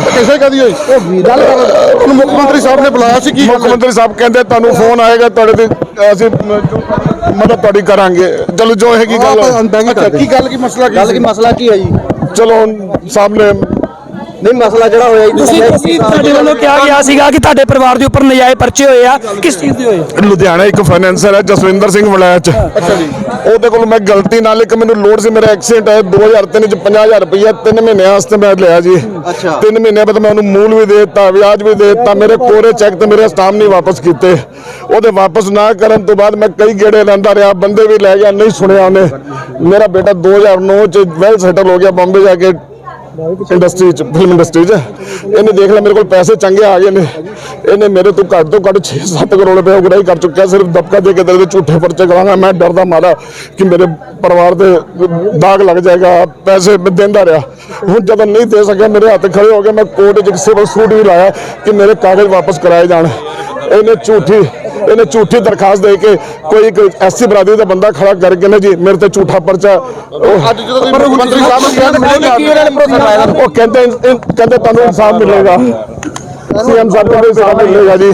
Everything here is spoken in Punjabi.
ਕਿਸੇ ਕਦੀ ਹੋਈ? ਉਹ ਗੱਲ ਉਹਨੂੰ ਮੁੱਖ ਮੰਤਰੀ ਸਾਹਿਬ ਨੇ ਬੁਲਾਇਆ ਸੀ ਕੀ ਮੁੱਖ ਮੰਤਰੀ ਸਾਹਿਬ ਕਹਿੰਦੇ ਤੁਹਾਨੂੰ ਫੋਨ ਆਏਗਾ ਤੁਹਾਡੇ ਤੇ ਅਸੀਂ ਮਦਦ ਤੁਹਾਡੀ ਕਰਾਂਗੇ। ਚਲੋ ਜੋ ਹੈਗੀ ਗੱਲ ਅੱਛਾ ਕੀ ਗੱਲ ਕੀ ਮਸਲਾ ਕੀ ਗੱਲ ਕੀ ਮਸਲਾ ਕੀ ਹੈ ਜੀ? ਚਲੋ ਸਾਹਮਣੇ ਨਹੀਂ ਮਸਲਾ ਜਿਹੜਾ ਹੋਇਆ ਤੁਸੀਂ ਤੁਸੀਂ ਤੁਹਾਡੇ ਵੱਲੋਂ ਕਿਹਾ ਗਿਆ ਸੀਗਾ ਕਿ ਤੁਹਾਡੇ ਪਰਿਵਾਰ ਦੇ ਉੱਪਰ ਨਜਾਇਜ਼ ਪਰਚੇ ਹੋਏ ਆ। ਕਿਸ ਚੀਜ਼ ਦੇ ਹੋਏ? ਲੁਧਿਆਣਾ ਇੱਕ ਫਾਈਨੈਂਸਰ ਹੈ ਜਸਵਿੰਦਰ ਸਿੰਘ ਵੜੈਚ ਅੱਛਾ ਜੀ। ਉਹਦੇ ਕੋਲ ਮੈਂ ਗਲਤੀ ਨਾਲ ਇੱਕ ਮੈਨੂੰ ਲੋਡ ਸੀ ਮੇਰਾ ਐਕਸੀਡੈਂਟ ਹੈ 2003 ਚ 50000 ਰੁਪਇਆ 3 ਮਹੀਨਿਆਂ ਵਾਸਤੇ ਮੈਂ ਲਿਆ ਜੀ। ਅੱਛਾ। 3 ਮਹੀਨੇ ਬਾਅਦ ਮੈਂ ਉਹਨੂੰ ਮੂਲ ਵੀ ਦੇ ਦਿੱਤਾ ਵਿਆਜ ਵੀ ਦੇ ਦਿੱਤਾ ਮੇਰੇ ਕੋਰੇ ਚੈੱਕ ਤੇ ਮੇਰੇ ਸਟਾਮ ਨਹੀਂ ਵਾਪਸ ਕੀਤੇ। ਉਹਦੇ ਵਾਪਸ ਨਾ ਕਰਨ ਤੋਂ ਬਾਅਦ ਮੈਂ ਕਈ ਗੇੜੇ ਲੈਂਦਾ ਰਿਹਾ ਬੰਦੇ ਵੀ ਲੈ ਗਿਆ ਨਹੀਂ ਸੁਣਿਆ ਉਹਨੇ। ਮੇਰਾ ਬੇਟਾ 2009 ਚ ਵੈਲ ਸੈਟਲ ਹੋ ਗਿਆ ਬੰਬੇ ਜਾ ਕੇ ਇੰਡਸਟਰੀ ਚ ਫਿਲਮ ਇੰਡਸਟਰੀ ਚ। ਇਹਨੇ ਦੇਖ ਲਿਆ, ਮੇਰੇ ਕੋਲ ਪੈਸੇ ਚੰਗੇ ਆ ਗਏ ਨੇ। ਇਹਨੇ ਮੇਰੇ ਤੋਂ ਘੱਟ ਤੋਂ ਘੱਟ 6-7 ਕਰੋੜ ਰੁਪਏ ਉਗਰਾਈ ਕਰ ਚੁੱਕਿਆ। ਸਿਰਫ ਦਬਕਾ ਦੇ ਕੇ ਤੇਰੇ ਝੂਠੇ ਪਰਚੇ ਕਰਾਂਗਾ। ਮੈਂ ਡਰਦਾ ਮਾਰਾ ਕਿ ਮੇਰੇ ਪਰਿਵਾਰ ਦੇ ਦਾਗ ਲੱਗ ਜਾਏਗਾ। ਪੈਸੇ ਮੈਂ ਦਿੰਦਾ ਰਿਹਾ। ਹੁਣ ਜਦੋਂ ਨਹੀਂ ਦੇ ਸਕਿਆ, ਮੇਰੇ ਹੱਥ ਖੜੇ ਹੋ ਗਏ। ਮੈਂ ਕੋਰਟ 'ਚ ਇੱਕ ਸਿਵਲ ਸੂਟ ਵੀ ਲਾਇਆ ਕਿ ਮੇਰੇ ਕਾਗਜ਼ ਵਾਪਸ ਕਰਾਏ ਜਾਣ। ਇਹਨੇ ਝੂਠੀ ਇਹਨੇ ਝੂਠੀ ਦਰਖਾਸਤ ਦੇ ਕੇ ਕੋਈ ਇੱਕ ਐਸੀ ਬਰਾਦਰੀ ਦਾ ਬੰਦਾ ਖੜਾ ਕਰਕੇ ਨਾ ਜੀ ਮੇਰੇ ਤੇ ਝੂਠਾ ਪਰਚਾ ਉਹ ਅੱਜ ਜਦੋਂ ਤੁਸੀਂ ਮੁੱਖ ਮੰਤਰੀ ਸਾਹਿਬ ਨੂੰ ਕਿਹਾ ਤਾਂ ਕੀ ਉਹਨਾਂ ਨੇ ਭਰੋਸਾ ਪਾਇਆ ਉਹ ਕਹਿੰਦੇ ਕਹਿੰਦੇ ਤੁਹਾਨੂੰ ਇਨਸਾਫ ਮਿਲੇਗਾ। ਸੀਐਮ ਸਾਹਿਬ ਕਹਿੰਦੇ ਇਨਸਾਫ ਮਿਲੇਗਾ ਜੀ।